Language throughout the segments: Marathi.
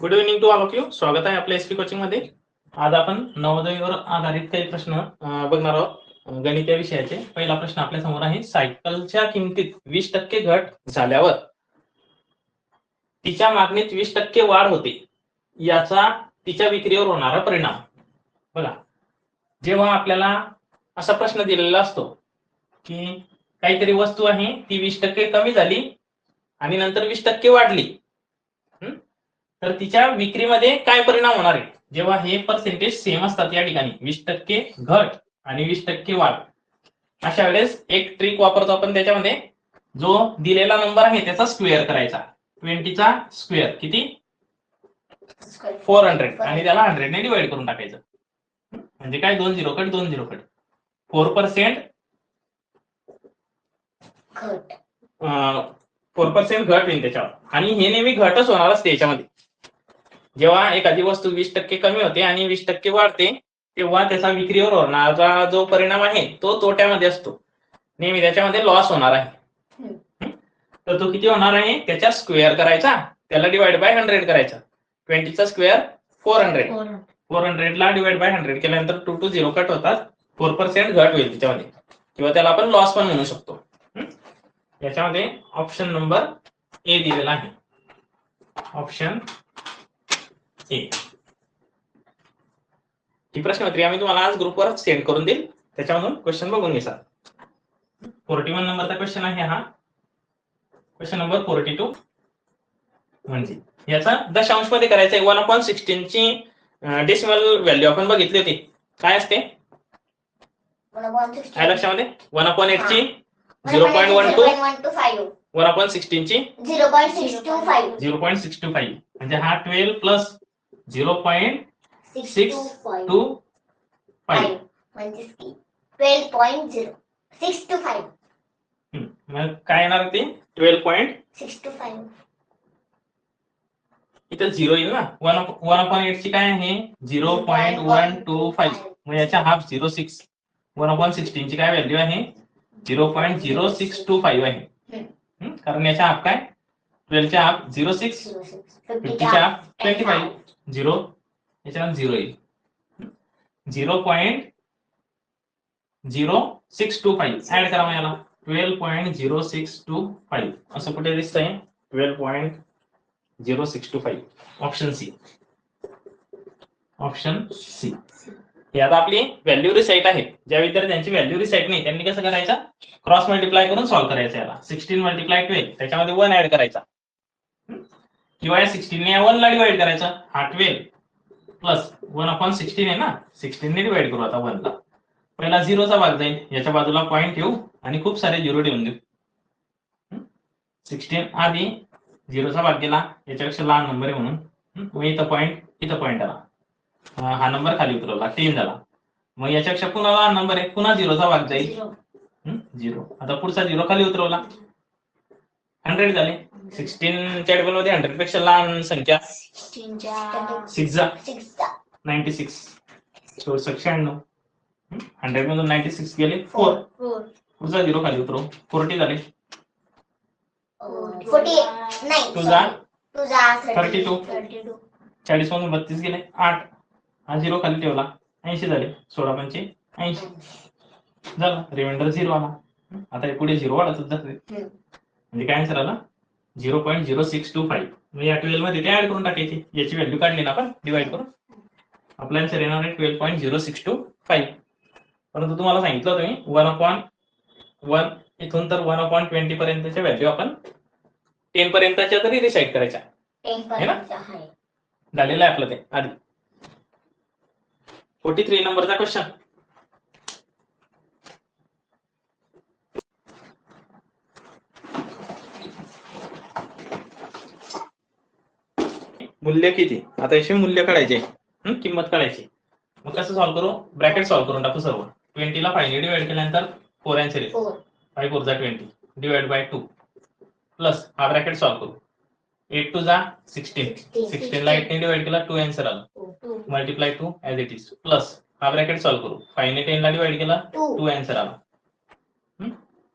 Good evening to all of you स्वागत आहे आपल्या एसपी कोचिंगमध्ये आज आपण नवोदयवर आधारित काही प्रश्न बघणार आहोत गणित या विषयाचे पहिला प्रश्न आपल्यासमोर आहे सायकलच्या किमतीत वीस टक्के घट झाल्यावर. तिच्या मागणीत वीस टक्के वाढ होते. याचा तिच्या विक्रीवर होणारा परिणाम. बघा. जेव्हा आपल्याला असा प्रश्न दिलेला असतो की काहीतरी वस्तू आहे ती वीस टक्के कमी झाली आणि नंतर वीस टक्के वाढली. तर तिच्या विक्रीमध्ये काय परिणाम होणार आहे? जेव्हा हे पर्सेंटेज सेम असतात या ठिकाणी वीस टक्के घट आणि वीस टक्के वाढ. अशा वेळेस एक ट्रिक वापरतो आपण त्याच्यामध्ये. जो दिलेला नंबर आहे त्याचा स्क्वेअर करायचा. ट्वेंटीचा स्क्वेअर किती? फोर हंड्रेड आणि त्याला हंड्रेडने डिवाइड करून टाकायचं? म्हणजे काय? दोन झिरो कट दोन zero cut. Four percent four percent घट होईल त्याच्यावर. आणि हे नेहमी घटच होणार असते याच्यामध्ये. जेव्हा एखादी वस्तू वीस टक्के कमी होते आणि वीस टक्के वाढते तेव्हा त्याचा विक्रीवर होणारा जो परिणाम आहे तो तोट्यामध्ये असतो. नेहमी त्याच्यामध्ये लॉस होणार आहे. तर तो किती होणार आहे? त्याच्या स्क्वेअर करायचा. त्याला डिवाइड बाय हंड्रेड करायचा. ट्वेंटीचा स्क्वेअर फोर हंड्रेड फोर हंड्रेडला डिवाइड बाय हंड्रेड केल्यानंतर टू टू झिरो कट होतात. फोर पर्सेंट घट होईल त्याच्यामध्ये. किंवा त्याला आपण लॉस पण म्हणू शकतो. याच्यामध्ये ऑप्शन नंबर ए दिलेला आहे. ऑप्शन ए ही प्रश्नपत्रिका आम्ही तुम्हाला आज ग्रुपवर सेंड करून देईल त्याच्यामधून क्वेश्चन बघून घ्या फोर्टी वन नंबरचा क्वेश्चन आहे हा क्वेश्चन नंबर फोर्टी टू म्हणजे याचा दशांशमध्ये करायचा आहे वन अपॉन सिक्स्टीनची डेसिमल व्हॅल्यू आपण बघितली होती काय असते काय लक्षामध्ये वन अपॉन एट ची zero point one two one upon sixteen ची zero point six two five zero point six two five म्हणजे हा twelve plus zero point six two म्हणजे twelve zero six two five मग काय येणार ते twelve point six two five इथं झिरो येईल ना? वन वन अपॉन एट ची काय आहे? Zero point one two five मग याच्या half zero six one upon sixteen ची काय व्हॅल्यू आहे? Zero point zero six two five आहे? कारण याच्या हाफ़ काय? ट्वेल्वच्या हाफ झिरो सिक्स. फिफ्टीच्या हाफ ट्वेंटी फाईव्ह. झिरो. याच्यावर झिरो येईल. Zero point zero six two five. Add करा मग याला. Twelve point zero six two five. असं कुठे दिसतंय? Twelve point zero six two five. Option C option C ही आता आपली व्हॅल्यू रिसाईट आहे. ज्या विद्यार्थ्यांची व्हॅल्यू रिसाईट नाही त्यांनी कसं करायचं? क्रॉस मल्टिप्लाय करून सॉल्व्ह करायचं याला. सिक्स्टीन मल्टिप्लाय ट्वेल्व त्याच्यामध्ये वन ऍड करायचा? किंवा या सिक्स्टीनने या वनला डिवाइड करायचं हा twelve plus one upon sixteen आहे ना सिक्स्टीनने डिवाइड करू आता वनला पहिला झिरोचा भाग जाईल याच्या बाजूला पॉईंट ठेवू आणि खूप सारे झिरो ठेवून देऊ. सिक्स्टीन आधी झिरोचा भाग गेला याच्यापेक्षा लहान नंबर आहे म्हणून? मग इथं पॉईंट इथं पॉईंट आला. हा नंबर खाली उतरवला टेन झाला. मग याच्यापेक्षा पुन्हा लहान नंबर आहे पुन्हा झिरोचा भाग जाईल. झिरो आता पुढचा झिरो खाली उतरवला. हंड्रेड झाले. सिक्स्टीनच्या टेबलमध्ये हंड्रेडपेक्षा लहान संख्या. सिक्स जा नाईन्टी सिक्स चौसष्ट शहाण्णव. हंड्रेड मधून नाईन्टी सिक्स गेले फोर पुढचा झिरो खाली उतरव. फोर्टी झाले. तुझा थर्टी टू चाळीस मधून बत्तीस गेले. आठ. हा झिरो खाली ठेवला. ऐंशी झाले. सोळा पंचे ऐंशी. झाला. रिमाइंडर झिरो आला. आता पुढे झिरो वाढतच जाते. म्हणजे काय आन्सर आला? Zero point zero six two five. या ट्वेल्वमध्ये ते ऍड करून टाकायचे. याची व्हॅल्यू काढली ना आपण डिवाइड करून. आपला आन्सर येणार आहे twelve point zero six two five परंतु तुम्हाला सांगितलं तुम्ही वन अपॉन वन इथून तर वन अपॉन ट्वेंटी पर्यंतच्या व्हॅल्यू आपण टेन पर्यंतच्या तरी रिसाईड करायच्या. आहे झालेलं आहे आपलं ते आधी. फोर्टी थ्री नंबरचा क्वेश्चन मूल्य किती? आता याचे मूल्य काढायचे? किंमत काढायची. मग कसं सॉल्व्ह करू? ब्रॅकेट सॉल्व्ह करून टाकू सर्व. ट्वेंटीला फायव्ह डिवाइड केल्यानंतर फोर येईल फोर फाईव्ह फोर जा twenty divide by two plus हा ब्रॅकेट सॉल्व्ह करू. एट टू जा सिक्स्टीन सिक्स्टीनला एटने डिवाइड केला टू अँसर आला. Multiply two as it is plus हा ब्रॅकेट सॉल्व्ह करू. फाईव्ह ने टेन ला डिवाइड केला टू अँसर आला.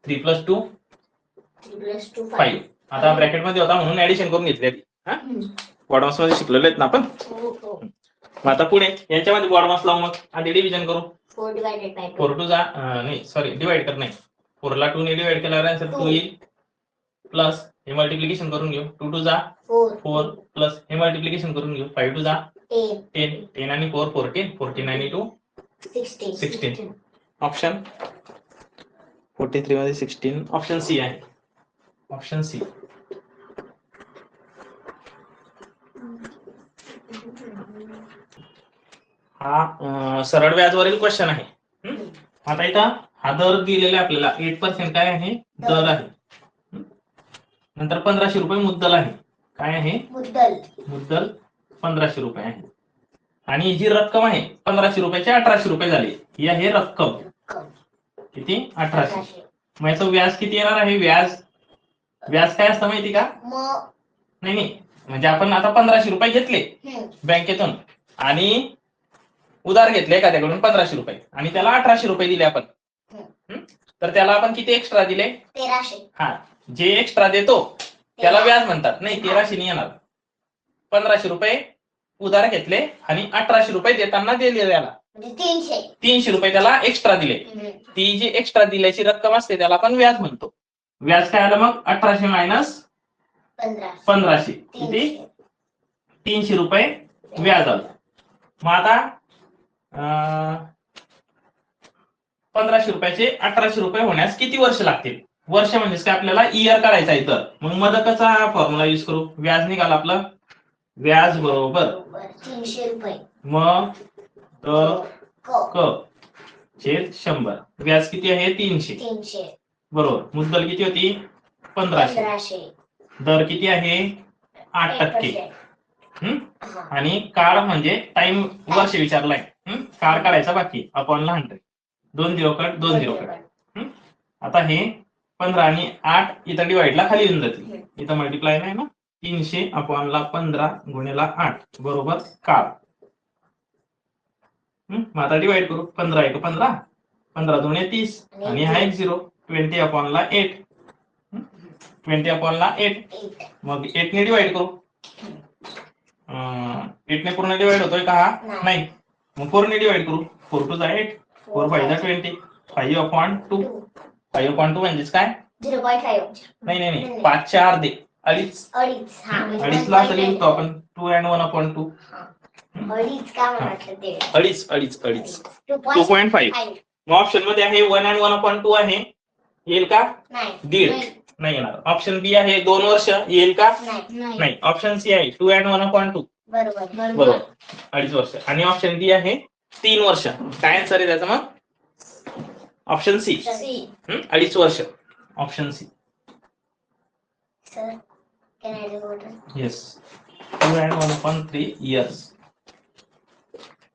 Three plus two three plus two five आता ब्रॅकेटमध्ये होता म्हणून ऍडिशन करून घेतली आधी. बॉडमासमध्ये शिकलेलो आहेत ना आपण? हो हो. मग आता पुढे यांच्यामध्ये बॉडमास लावू मग आधी डिव्हिजन करू. Four divided by four two जा नाही सॉरी डिवाइड कर नाही. फोरला टू ने डिवाइड केल्यावर आन्सर टू. येईल. प्लस हे मल्टिप्लिकेशन करून घेऊ. टू टू जा फोर प्लस हे मल्टिप्लिकेशन करून घेऊ. फाईव्ह टू जा टेन टेन आणि फोर फोर्टीन फोर्टीन आणि two sixteen 16. Option forty three मध्ये सिक्स्टीन ऑप्शन सी आहे. ऑप्शन सी हा सरळ व्याजवरील क्वेश्चन आहे? आता इथं हा दर दिलेला आपल्याला. एट पर्सेंट काय आहे? दर आहे? नंतर पंधराशे रुपये मुद्दल आहे. काय आहे? मुद्दल. मुद्दल पंधराशे रुपये आहे. आणि जी रक्कम आहे पंधराशे रुपयाची अठराशे रुपये झाली. ही आहे रक्कम. कम किती? अठराशे. मग याचं व्याज किती येणार आहे? व्याज व्याज काय असतं माहिती का? नाही नाही. म्हणजे आपण आता पंधराशे रुपये घेतले बँकेतून. आणि उधार घेतले एखाद्याकडून पंधराशे रुपये. आणि त्याला अठराशे रुपये दिले आपण? तर त्याला आपण किती एक्स्ट्रा दिले? तेराशे. हा. जे एक्स्ट्रा देतो त्याला व्याज म्हणतात. नाही तेराशे नाही येणार. पंधराशे रुपये उधार घेतले आणि अठराशे रुपये देताना दिले त्याला. म्हणजे तीनशे. तीनशे रुपये त्याला एक्स्ट्रा दिले. ती जी एक्स्ट्रा दिल्याची रक्कम असते त्याला आपण व्याज म्हणतो. व्याज काय आलं मग? अठराशे मायनस पंधरा पंधराशे. किती? तीनशे रुपये व्याज आलं. मग आता पंधराशे रुपयाचे अठराशे रुपये होण्यास किती वर्ष लागतील? वर्ष म्हणजेच काय आपल्याला इयर काढायचा आहे तर मग मदकाचा फॉर्म्युला युज करू. व्याज निघाल आपलं? व्याज बरोबर. तीनशे रुपये. मग? क. छेद शंभर. व्याज किती आहे? तीनशे. बरोबर. मुद्दल किती होती? पंधराशे. दर किती आहे? आठ टक्के? हा. आणि काळ म्हणजे टाइम वर्ष विचारलाय? काळ काढायचा बाकी. अपॉनला हंड्रेड दोन झिरो कट दोन झिरो कट. आता हे पंधरा आणि आठ इथं डिवाइडला खाली येऊन जातील. इथं मल्टिप्लाय नाही ना? तीनशे अपॉनला पंधरा गुणिला आठ. बरोबर काळ? मग आता डिवाइड करू. पंधरा एक पंधरा. पंधरा दोन तीस. आणि हा एक झिरो. ट्वेंटी अपॉनला एट ट्वेंटी अपॉनला एट एट मग एट ने डिवाइड करू एट ने पूर्ण डिवाइड होतोय का हा? नाही. मग फोर ने डिवाइड करू. फोर टू जा एट फोर फाईव्ह जा twenty five upon two five upon two म्हणजेच काय? झिरो पॉईंट फाईव्ह नाही नाही नाही. पाचच्या अर्धे. अडीच. अडीच. हा म्हणजे one असं point लिहितो आपण. Two and one upon two. अडीच अडीच अडीच अडीच. टू पॉईंट फाईव्ह मग ऑप्शनमध्ये आहे one and one upon two आहे. येईल का? नाही. दीड. नाही, येणार. ऑप्शन बी आहे दोन वर्ष. येईल का? नाही नाही. ऑप्शन सी आहे two and one upon two बरोबर. बरोबर. अडीच वर्ष. आणि ऑप्शन डी आहे तीन वर्ष. काय आन्सर आहे त्याचं मग? ऑप्शन सी अडीच वर्ष. Option C yes two and one upon three years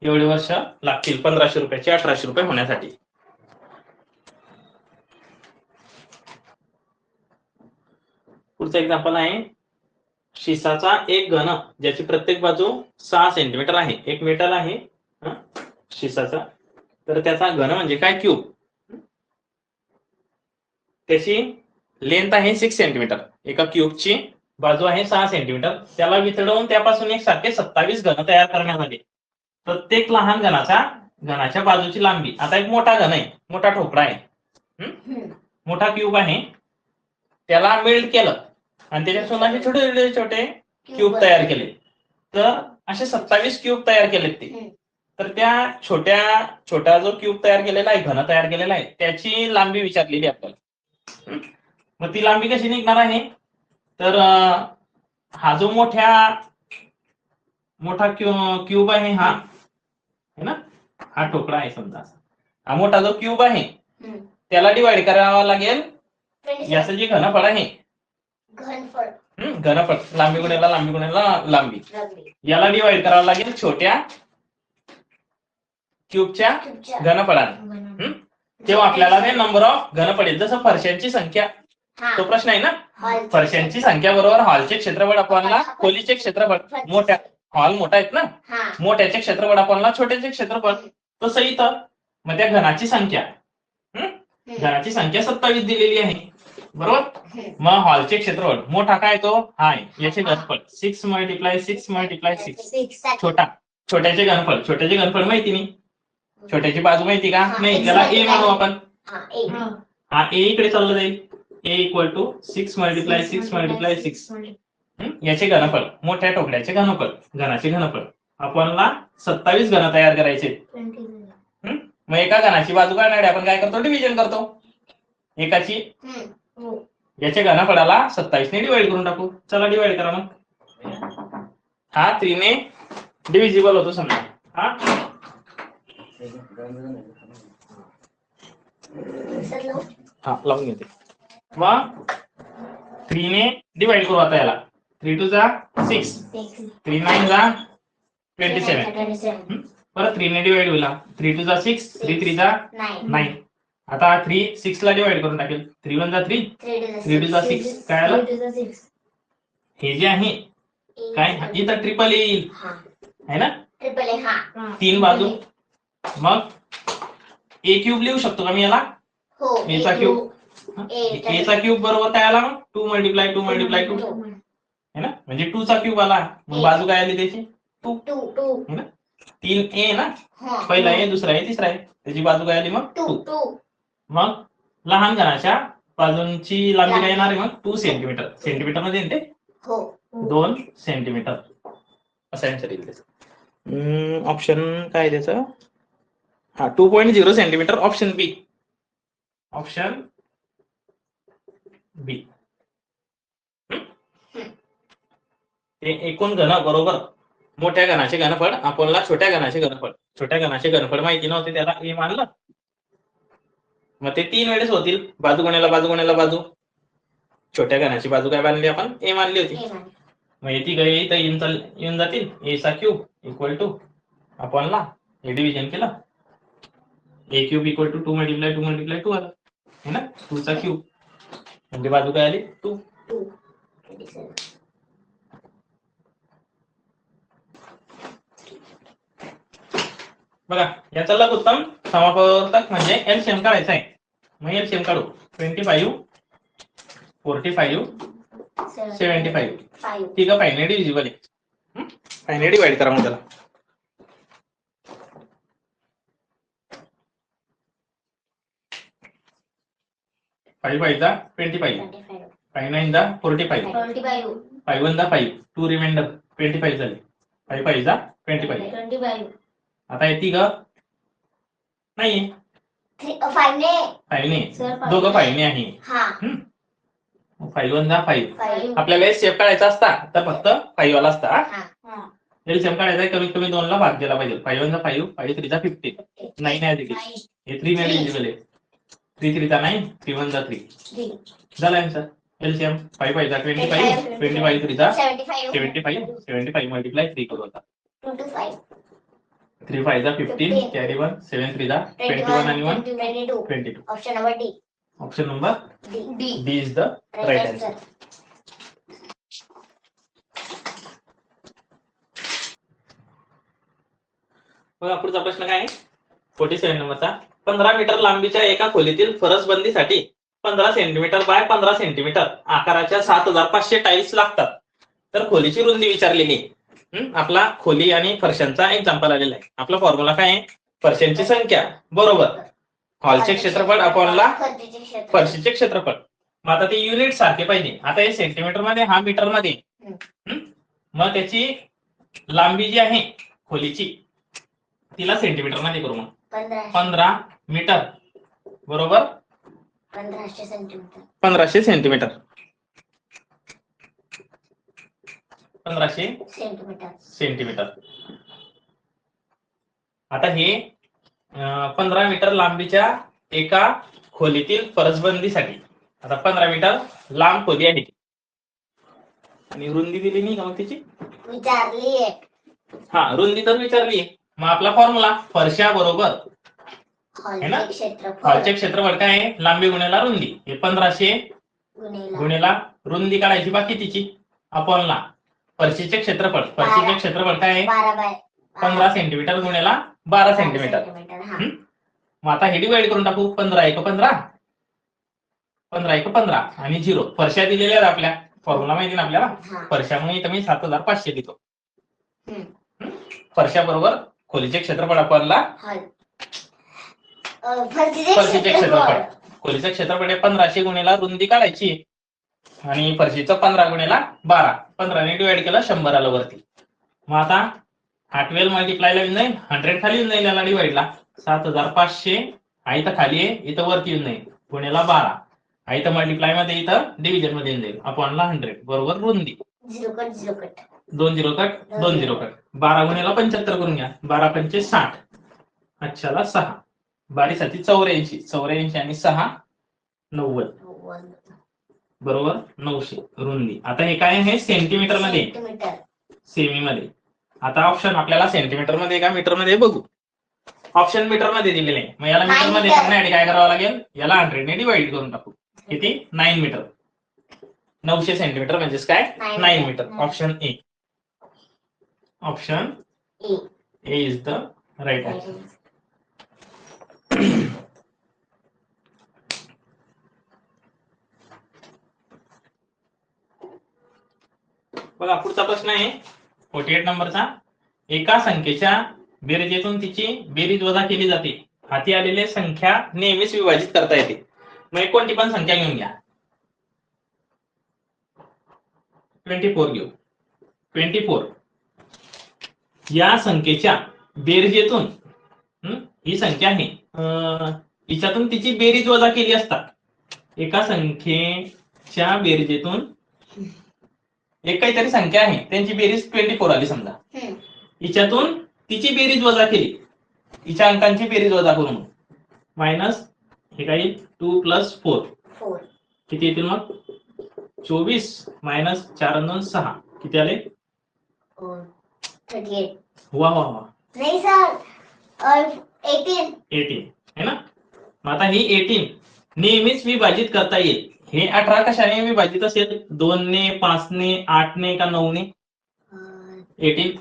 एवढे वर्ष लागतील पंधराशे रुपयाचे अठराशे रुपये होण्यासाठी. पुढचं एक्झाम्पल आहे शिसाचा एक घन ज्याची प्रत्येक बाजू सहा सेंटीमीटर आहे. एक मेटल आहे शिसाचा. तर त्याचा घन म्हणजे काय? क्यूब त्याची लेंथ आहे सिक्स सेंटीमीटर एका क्यूबची बाजू आहे सहा सेंटीमीटर त्याला वितळवून त्यापासून एक सारखे सत्तावीस घन तयार करण्यात आले प्रत्येक लहान घनाचा घनाच्या बाजूची लांबी. आता एक मोठा घन आहे. मोठा ठोकळा आहे. मोठा क्यूब आहे. त्याला मेल्ट केलं. आणि त्याच्यातून असे छोटे छोटे छोटे क्यूब तयार केले तर असे सत्तावीस क्यूब तयार केलेत ते. तर त्या छोट्या छोटा जो क्यूब तयार केलेला आहे घन तयार केलेला आहे त्याची लांबी विचारलेली आपल्याला. मग ती लांबी कशी निघणार आहे तर हा जो मोठ्या मोठा क्यू क्यूब आहे हा है ना हा ठोकळा आहे समजा. हा मोठा जो क्यूब आहे. त्याला डिवाइड करावा लागेल याचं जे घनफळ आहे घनफळ. हम्म, घनफळ. लांबी गुणेला लांबी गुणेला लांबी. लांबी. याला डिवाइड करावं लागेल छोट्या क्यूबच्या घनफळाने. तेव्हा आपल्याला ते नंबर ऑफ घनफळ येईल. जसं फरशांची संख्या. हा. तो प्रश्न आहे ना? हॉल फरशांची संख्या बरोबर हॉलचे क्षेत्रफळ आपल्याला खोलीचे क्षेत्रफळ. मोठ्या. हॉल मोठा आहेत ना? हा. मोठ्याचे क्षेत्रफळ आपल्याला छोट्याचे क्षेत्रफळ. तसं इथं मग त्या घनाची संख्या? हम्म. घनाची संख्या सत्तावीस दिलेली आहे. बरोबर. मग हॉलचे क्षेत्रफळ मोठा काय तो? हा आहे याचे घनफळ. Six multiply six multiply six छोटा. छोट्याचे घनफळ. छोट्याचे घनफळ माहिती नाही. छोट्याची बाजू माहिती का? नाही. त्याला ए. म्हणू आपण. हा हा. ए इकडे चाललं जाईल. A equal to six multiply six multiply six याचे घनफळ. मोठ्या टोकड्याचे घनफळ. घनाचे घनफळ. आपणला सत्तावीस घन तयार करायचे. मग एका घनाची बाजू काढणारे आपण काय करतो? डिव्हिजन करतो. एकाची. हो. याच्या घनफळाला सत्तावीसने डिवाइड करून टाकू. चला डिवाइड करा मग. हा थ्रीने डिव्हिजिबल होतो समजा. हा? हा लावून घेते. मग थ्रीने डिवाइड करू आता याला. थ्री टू जा सिक्स. थ्री नाईन जा ट्वेंटी सेवन 27. परत थ्रीने डिवाइड होईल थ्री टू जा सिक्स थ्री थ्री जा. नाईन आता थ्री सिक्स ला डिवाइड करून टाकेल थ्री वन जा थ्री थ्री टू. जा सिक्स काय आलं. हे जे आहे. काय इथं ट्रिपल येईल हा. है ना हा. तीन बाजू मग ए क्यूब लिहू शकतो का मी याला हो. A चा A cube. cube. Eight. ए चा क्यूब बरोबर काय आला मग two multiply two multiply two. है ना म्हणजे टू चा क्यूब आला मग. बाजू काय आली त्याची Two. Two. तीन ए ना हा. पहिला ए दुसरा ए तिसरा आहे त्याची बाजू काय आली मग. टू. मग लहान घनाच्या बाजूंची लांबी काय येणार आहे मग? टू सेंटीमीटर सेंटीमीटरमध्ये येते? हो. दोन सेंटीमीटर असं आन्सर येईल ऑप्शन काय आहे त्याचं? हा two point zero centimetre option B option B ते एकूण घन बरोबर मोठ्या घनाचे घनफळ आपल्याला छोट्या घनाचे घनफळ. छोट्या घनाचे घनफळ माहिती नव्हते त्याला ए मानलं. मग ते तीन वेळेस होतील. बाजू कोणाला बाजू कोणाला बाजू? छोट्या घनाची बाजू काय बांधली आपण? ए मानली होती. मग येते काय इथं येऊन जातील. ए चा क्यूब इक्वल टू आपण ला. हे डिव्हिजन केलं. A cube equal to two multiply two multiply two आला. है ना? टू चा क्यूब म्हणजे बाजू काय आली? टू. बघा याचा लघुत्तम समापवर्तक म्हणजे एलसीएम काढायचा आहे मग एलसीएम काढू twenty five forty five Seven. Seventy five Five. ठीक आहे फायने डिव्हिजिबल आहे फायने डिवाइड करा मग त्याला फाईव्ह फाईव्ह जा twenty five Twenty-five. Five nine जा forty five Twenty-five. Five one जा five two reminder twenty five झाले फाईव्ह फाईव्ह जा ट्वेंटी फाईव्ह Twenty-five. आता येते ग नाही Three. अ, Five ने. फाईव्ह ने Sir, five दोघं ने. फाईव्हने आहे हा. फाईव्ह वन जा फाईव्ह Five. आपल्याला सेफ काढायचा असता तर फक्त फाईव्ह वाला असता हा? हा. हा. एलसीएम काढायचा आहे कमीत कमी दोन ला भाग दिला पाहिजे फाईव्ह वन जा फाईव्ह फाईव्ह थ्री जा फिफ्टी नाईन आहे देखील Nine. हे थ्री ने एलिजिबल आहे थ्री थ्री चा नाईन थ्री वन जा थ्री Three. झाला आन्सर एलसीएम फाईव्ह फाईव्ह जा twenty five twenty five three जा Seventy-five. Seventy five seventy five multiply three करू आता Two to five. Three five जा fifteen. Carry one seven three जा ट्वेंटी वन. आणि one. Twenty two Option number D. Option number. D. D is the answer. बघा पुढचा प्रश्न काय आहे फोर्टी सेव्हन नंबरचा पंधरा मीटर लांबीच्या एका खोलीतील फरसबंदीसाठी पंधरा सेंटीमीटर बाय पंधरा सेंटीमीटर आकाराच्या सात हजार पाचशे टाईल्स लागतात तर खोलीची रुंदी विचारलेली? आपला खोली आणि फरशांचा एक्झाम्पल आलेला आहे. आपला फॉर्म्युला काय आहे? फरशांची संख्या. बरोबर. हॉलचे क्षेत्रफळ आपणला फरशीचे क्षेत्र. फरशीचे क्षेत्रफळ. मग आता ते युनिट सारखे पाहिजे. आता हे सेंटीमीटरमध्ये हा मीटरमध्ये? मग त्याची लांबी जी आहे खोलीची तिला सेंटीमीटरमध्ये करू मग. पंधरा पंधरा मीटर बरोबर? पंधराशे सेंटीमीटर पंधराशे सेंटीमीटर पंधराशे सेंटीमीटर. सेंटीमीटर. आता हे पंधरा मीटर लांबीच्या एका खोलीतील फरसबंदीसाठी. आता पंधरा मीटर लांब खोली आहे आणि रुंदी दिली नाही का मग तिची? विचारली हा रुंदी तर विचारली मग आपला फॉर्म्युला फरशा बरोबर. है ना? हॉलचे क्षेत्रफळ काय आहे? लांबी गुन्ह्याला रुंदी. हे पंधराशे गुणिला. रुंदी काढायची बाकी तिची. अपॉनला फरशीचे क्षेत्रफळ फरशीचे क्षेत्रफळ काय आहे? बारा बाय पंधरा सेंटीमीटर गुन्ह्याला बारा सेंटीमीटर? मग आता हे डिवाइड करून टाकू. पंधरा एक पंधरा. पंधरा एक पंधरा आणि झिरो फरशा दिलेल्या आहेत आपल्या. फॉर्म्युला माहिती ना आपल्याला? फरशामुळे इथं मी सात हजार पाचशे लिहितो हम्म. हम्म? फरशा बरोबर खोलीचे क्षेत्रफळ आपल्याला फरशीचे क्षेत्रफळ. क्षेत्रफळ. खोलीचं क्षेत्रफळ आहे पंधराशे गुणेला रुंदी काढायची. आणि फरशीचं पंधरा गुणेला बारा. पंधराने डिवाइड केलं शंभर आलं वरती. मग आता हा ट्वेल्व मल्टिप्लायला येऊन जाईल. हंड्रेड खाली येऊन जाईल याला डिवाइडला सात हजार पाचशे हा इथं खाली आहे इथं वरती येऊन जाईल. गुणेला बारा. हा इथं मल्टिप्लायमध्ये इथं डिव्हिजनमध्ये येऊन जाईल. अपॉनला हंड्रेड बरोबर रुंदी. दोन झिरो कट दोन झिरो कट बारा गुणेला पंच्याहत्तर करून घ्या. बारा पंचे साठ. अच्छाला सहा. बारीसाठी चौऱ्याऐंशी. चौऱ्याऐंशी आणि सहा नव्वद. बरोबर? नऊशे रुंदी. आता हे काय आहे? सेंटीमीटरमध्ये. सेमी मध्ये आता ऑप्शन आपल्याला सेंटीमीटरमध्ये का? मीटरमध्ये बघू. ऑप्शन मीटरमध्ये दिलेले आहे. मग याला मीटरमध्ये. करण्यासाठी काय करावं लागेल? याला हंड्रेडने डिवाइड करून टाकू. किती? नाईन मीटर नऊशे सेंटीमीटर म्हणजेच काय? Nine. Metre option A option A A is the right answer बघा पुढचा प्रश्न आहे. फोर्टी एट नंबरचा. एका संख्येच्या बेरजेतून तिची बेरीज वजा केली जाते. हाती आलेली संख्या नेहमीच विभाजित करता येते. मग कोणती पण संख्या घेऊन घ्या. ट्वेंटी फोर घेऊ. ट्वेंटी फोर या संख्येच्या बेरजेतून ही संख्या आहे. हिच्यातून तिची बेरीज वजा केली असता. एका संख्येच्या बेरजेतून एक काहीतरी संख्या आहे. त्यांची बेरीज ट्वेंटी फोर आली समजा. हिच्यातून तिची बेरीज वजा केली. हिच्या अंकांची बेरीज वजा करून. मायनस हे काही टू प्लस फोर किती येतील मग? चोवीस मायनस चार दोन सहा. किती आले? वा वा वा. नाही सर एटीन एटीन है ना? मग आता ही एटीन नेहमीच विभाजित करता येईल. हे अठरा कशाने विभाजित असेल? दोनने पाचने आठने का नऊने? एटीन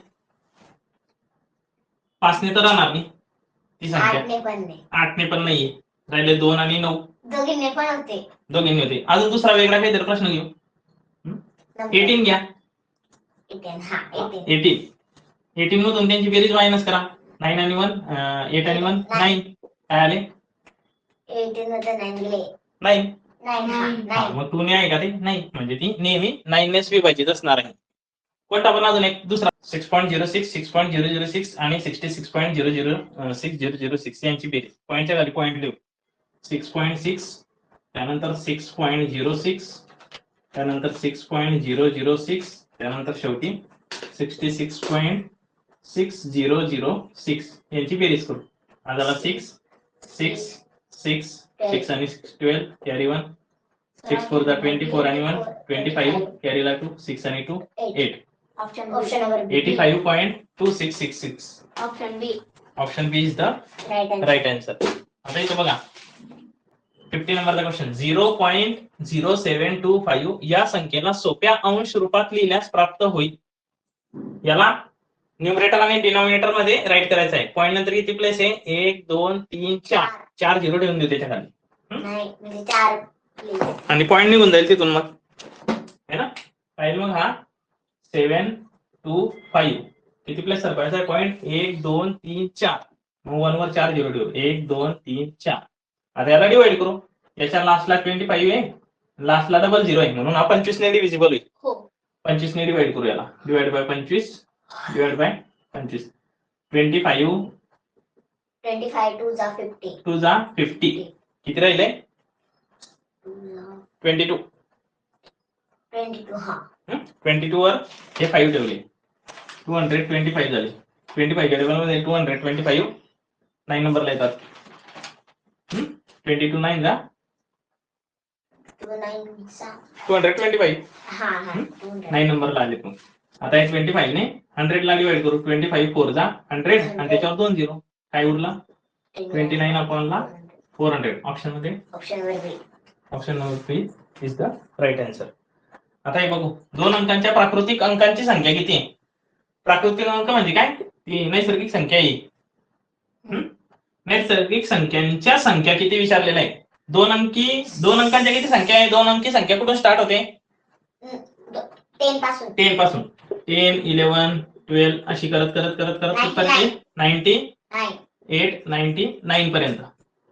पाचने तर राहणार नाही. ती संख्या. नाही. आठने पण नाहीये. राहिले दोन आणि नऊ. दोघींने पण होते. दोघींनी होते. अजून दुसरा वेगळा काहीतरी प्रश्न घेऊ. एटीन घ्या. एटीन हा एटीन. मधून त्यांची बेरीज मायनस करा. नाईन आणि वन एट आणि वन नाईन काय आले? नाईन हा हा, मग टू ने आहे का ते? नाही. म्हणजे ती नेहमी नाईन नेच विभाजित असणार आहे. कोणता पण अजून एक दुसरा. Six point zero six six point zero zero six आणि sixty six point zero zero six zero zero six यांची बेरीज. पॉईंटच्या खाली पॉईंट लिहू. सिक्स पॉईंट सिक्स त्यानंतर सिक्स पॉईंट झिरो सिक्स त्यानंतर six point zero zero six त्यानंतर शेवटी sixty six point six zero zero six यांची बेरीज करू. आता सिक्स सिक्स सिक्स सिक्स आणि six twelve carry one six four दा ट्वेंटी फोर आणि वन ट्वेंटी फाईव्ह कॅरीला टू सिक्स आणि two eight option option number eighty five point two six six six option B option B is the right right answer आता इथं बघा. फिफ्टी नंबरचा question zero point zero seven two five या संख्येला सोप्या अंश रूपात लिहिल्यास प्राप्त होईल. याला न्यूमरेटर आणि डिनॉमिनेटरमध्ये राईट करायचं आहे. पॉईंट नंतर किती प्लेस आहे? एक दोन तीन चार. चार झिरो ठेवून देऊ त्याच्याखाली नाही म्हणजे चार. आणि पॉईंट निघून जाईल तिथून मग. है ना? पाहिजे मग हा सेवन टू फाईव्ह किती प्लेस सरकवायचा आहे? पॉईंट एक दोन तीन चार. मग वन वर चार झिरो ठेवू. एक दोन तीन चार. आता याला डिवाइड करू. याच्या लास्टला ट्वेंटी फाईव्ह आहे. लास्टला डबल झिरो आहे. म्हणून हा पंचवीसने डिव्हिजिबल होईल हो. पंचवीसने डिवाइड करू याला. डिवाइड बाय पंचवीस डिवाइड बाय पंचवीस. Twenty five twenty five two जा फिफ्टी टू जा फिफ्टी किती राहिले? ट्वेंटी टू ट्वेंटी टू हा? ट्वेंटी टू वर हे फाईव्ह ठेवले. टू हंड्रेड ट्वेंटी फाईव्ह झाले ट्वेंटी फाईव्ह टेबलमध्ये two hundred twenty five nine नंबरला येतात ट्वेंटी टू नाईन जा टू हंड्रेड ट्वेंटी फाईव्ह हा हा. नाईन नंबरला आले मग आता हे ट्वेंटी फाईव्ह ने हंड्रेड ला डिवाइड करू. ट्वेंटी फाईव्ह फोर जा हंड्रेड आणि त्याच्यावर दोन झिरो काय उरला? ट्वेंटी नाईन अपॉनला फोर हंड्रेड ऑप्शनमध्ये? Option number three is the right answer आता हे बघू. दोन अंकांच्या प्राकृतिक अंकांची संख्या किती आहे? प्राकृतिक अंक म्हणजे काय? ती नैसर्गिक संख्या आहे? नैसर्गिक संख्यांच्या संख्या किती विचारलेल्या आहे दोन अंकी दोन अंकांच्या किती संख्या आहे? दोन अंकी संख्या कुठून स्टार्ट होते? टेन पासून. टेन इलेव्हन ट्वेल्व अशी करत करत करत करत ninety nine eight ninety nine पर्यंत.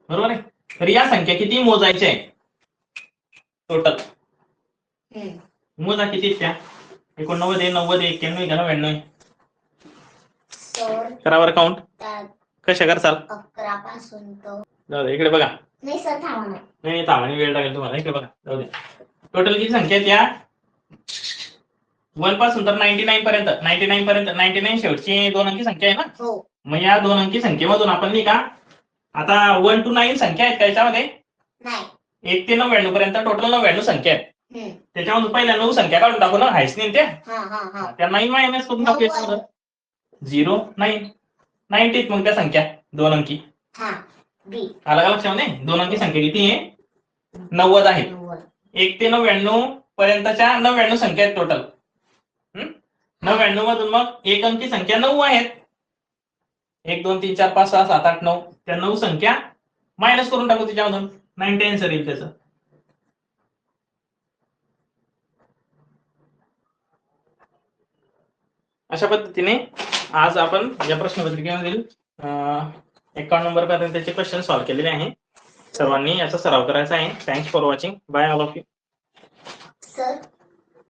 बरोबर आहे? तर या संख्या किती मोजायच्या आहे? टोटल मोजा किती त्या? एकोणनव्वद आहे नव्वद आहे एक्क्याण्णव आहे का नव्याण्णव आहे. सर करावर काउंट कशा करसाल? अकरा पासून तो. जाऊ दे इकडे बघा. नाही सर थांबा नाही वेळ लागेल तुम्हाला. इकडे बघा जाऊ दे. टोटल किती संख्या आहेत या? वनपासून तर नाईन्टी नाईन पर्यंत. नाईन्टी नाईन पर्यंत नाईन्टी नाईन शेवटची दोन अंकी संख्या आहे ना? हो. मग या दोन अंकी संख्येमधून आपण नाही का? आता वन टू नाईन संख्या आहेत का याच्यामध्ये? एक ते नव्याण्णव पर्यंत टोटल नव्याण्णव संख्या आहेत. त्याच्यामधून पहिल्या नऊ संख्या काढून टाकू ना हायस नाही त्या हा हा हा. त्या नाईन मायनस करून टाकू याच्यामध्ये झिरो नाईन नाईन्टीत मग त्या संख्या दोन अंकी. हा बी आला का लक्षामध्ये दोन अंकी संख्या किती आहे? नव्वद आहे. एक ते नव्याण्णव पर्यंतच्या नव्याण्णव संख्या आहेत टोटल नव्याण्णव मधून मग एक अंकी संख्या नऊ आहेत. एक दोन तीन चार पाच सहा सात आठ नऊ त्या नऊ संख्या मायनस करून टाकू त्याच्यामधून नाईन्टी आन्सर येईल त्याचं. अशा पद्धतीने आज आपण या प्रश्नपत्रिकेमधील एकावन्न नंबर त्याचे क्वेश्चन सॉल्व्ह केलेले आहे. सर्वांनी याचा सराव करायचा आहे. Thanks for watching bye all of you sir